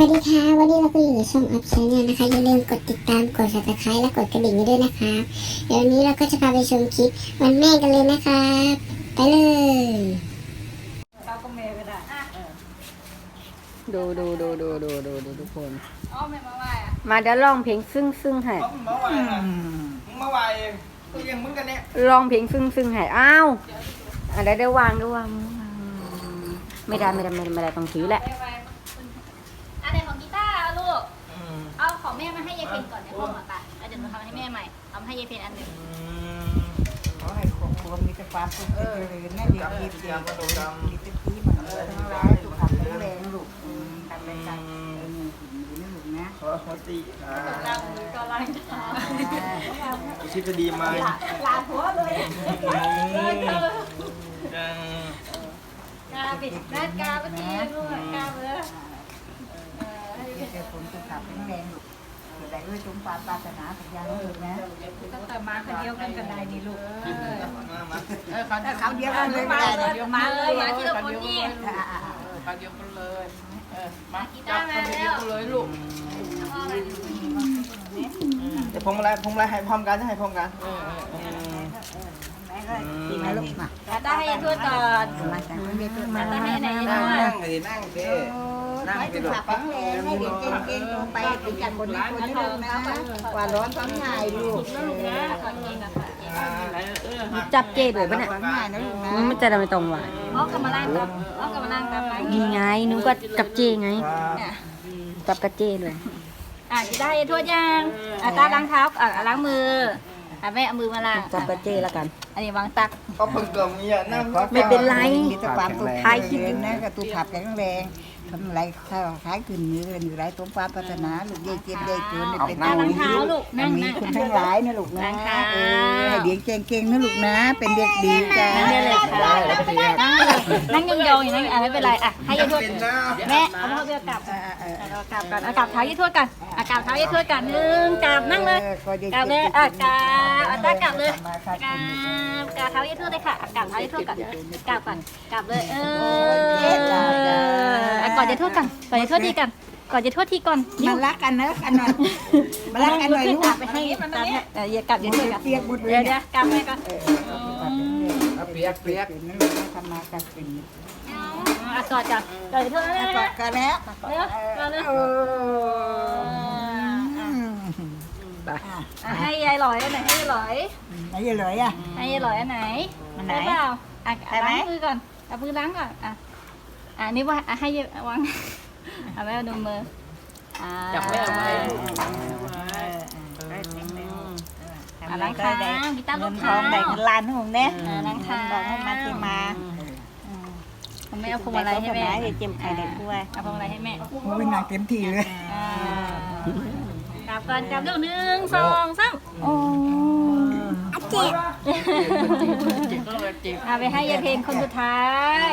วัสดีค่ะ วันนี้เราก็อยู่ในช่องอัพชแนลนะคะ อย่าลืมกดติดตาม กด subscribe และกดกระดิ่งไว้ด้วยนะคะ เดี๋ยววันนี้เราก็จะพาไปชมคลิปวันแม่กันเลยนะคะ ไปเลย เราก็เมย์ไปได้อะดูดูดูดูดูดูดูทุกคนอ้อมเมย์มาไหว้อะมาเดี๋ยวร้องเพลงซึ่งซึ่งให้มึงมาไหวนะมึงมาไหวตัวยังมึงกันเนี่ยร้องเพลงซึ่งซึ่งให้อ้าวอะเดี๋ยวเดี๋ยววางเดี๋ยววางไม่ได้ไม่ได้ไม่ได้ไม่ได้ต้องถือแหละไปไปอันไหนของกีตาร์เอาลูก เอาของ แม่มาให้ยายเพนก่อนในห้องอะไปแล้วเดี๋ยวหนูทำให้แม่ใหม่เอามาให้ยายเพนอันหนึ่งขอให้ครอบครัวมีแต่ความสุขเจริญนะเด็กดีเด็กมีแต่ปีมันทั้งร้ายสุขภาพแข็งแรงลูกทำไปกันอยู่นะลูกนะขอขอตีอ่าลางมือก็ลางเท้าชิพดีมาลาหัวเลยกาปิดน้ากาเมื่อกี้ลูกาเลยเออให้ยายเพนผมสุขภาพแข็งแรงลูก แต่ด้ด้วยจงปาปรารถนาสัญญาลูกนะตั้งแต่มาคนเดียวกันก็ได้นี่ลูกมามาถ้าเขาเดียวกันเลยมาเลยมาเลยมาที่คนนี่เขาเดียวกันเลยเออมากีตาร์มาแล้วเลยลูกเดี๋ยวพงอะไรพงอะไรให้พร้อมกันให้พร้อมกัน ดีไหมลูกมากีตาร์ให้ยายทวดก่อนมาแต่ไม่ได้ตัวกีมาตาร์ให้ไหนยายทนั่งวดนั่งเลยนั่งเด้นั่งให้ไปสุขดูภาพแข็งแรงให้เด็กเก่งๆลงไปเป็นจากคนนี้คนนี้ลูกนะกว่าร้อนความง่ายลูกจับเจด้วยปะเนี่ยความง่ายนะลูกนะมันจะได้ไม่ตรงว่ะพ่อกำมาล่างตามพ่อกำมาล่างตามไหมนี่ไงหนูก็กับเจไงจับกับเจด้วยอะกีตาร์ให้ทวดยังอะตาล้างเท้าอะล้างมือ อะแม่เอามือมาล้างจับกับเจแล้วกัน อันนี้วางตัก ก็เพิ่งเกิดมีอะนั่ง ไม่เป็นไร มีแต่ความสุขท้ายคลิปนะกับตัวผับแข็งแรง ทำอะไรข้าวขายขึ้นมือกันอยู่ไรตรงความปรารถนาลูกเย่เจ็บเย่จนเป็นตาล้างเท้าลูกนั่งมีนั่งคุณทั้งหลายนะลูกนะล้างเท้าเออให้เด็กเก่งๆนะลูกนะ เป็นเด็กดีจ้านั่งได้เลยค่ะนั่งยองๆอย่างนั้นอะไม่เป็นไรอะให้ยายทวดเป็นนะแม่เอาพ่อเบี้ยกลับเอากลับก่อนเอากลับเท้ายายทวดกันอะกลับเท้ายายทวดกันหนึ่งกลับนั่งเลยกลับเลยอะกลับอะตากลับเลยกลับกลับเท้ายี่ทวดเลยค่ะอะกลับเท้ายี่ทวดก่อนกลับก่อนกลับเลยเอออะ ก่อนจะทวดกันก่อนจะทวดทีกันก่อนจะทวดทีก่อนมารักกันนะกันหน่อยมารักกันหน่อยลูกกลับไปให้กลับให้เอออย่ากลับอย่าทวดกันเปียกหมดเลยเดี๋ยวเนี่เดี๋ยยวกลับไปก่อนเปียกเปียกนะลูกนะทำมากันเป็นอะกอดกันกอดจะทวดเลยกอดกันแล้วเร็วกอดเลยเอออะให้ยายหลอยอันไหนให้ยายหลอยไหนจะเลยอะ ให้ยายหลอยอันไหนอันไหนด้เปล่าอะได้ไหม ล้างมือก่อนเอามือล้างก่อนอะ อะนี่ว่าอะให้ยาวางเอาแม่ดูมืออ่าจับแม่เอาไว้อะล้างเท้ากีตาร์ลูเงิกนทเท้าองได้เงินล้านของผมเนี่ยอ่าล้างเท้าบอกให้มาที่มาผมไม่เอาพวงมาลัยให้แม่เดี๋ยวเจ็บไข่เด็กด้วยเอาพวงมาลัยให้แม่โอ้ยหนักเต็มทีเลย อ่ากลับก่อนกลับลูกหนึ่งสองสามโอ้ อาเจ็บ เอาไปให้ยายเพลงคนสุดท้าย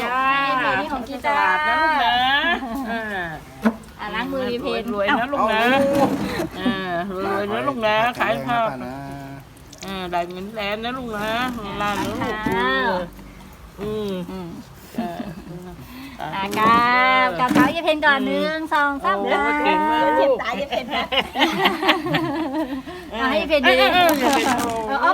จ้าเพลงนี่ของกีตาร์นะลูกนะอะล้างมือยายเพลงรวยนะลูกนะอ่ารวยนะลูกนะขายข้าวอ่าได้เงินแสนนะลูกนะล้านนะลูกเอออืมอืมเอออะกลับกลับเท้ายายเพลงก่อนหนึ่งสองสามโอ้ยเก่งมากลูกตายยายเพลงนะเอาให้ยายเพลงดีเออเออเออเออเอา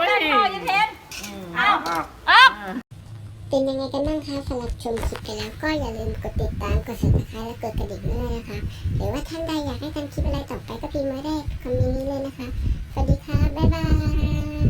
เป็นยังไงกันบ้างคะสำหรับชมคลิปกันแล้วก็อย่าลืมกดติดตามกด subscribe และกดกระดิ่งด้วยนะคะ หรือว่าท่านใดอยากให้ทำคลิปอะไรต่อไปก็พิมพ์มาได้คอมเมนต์นี้เลยนะคะ สวัสดีค่ะ บ๊ายบาย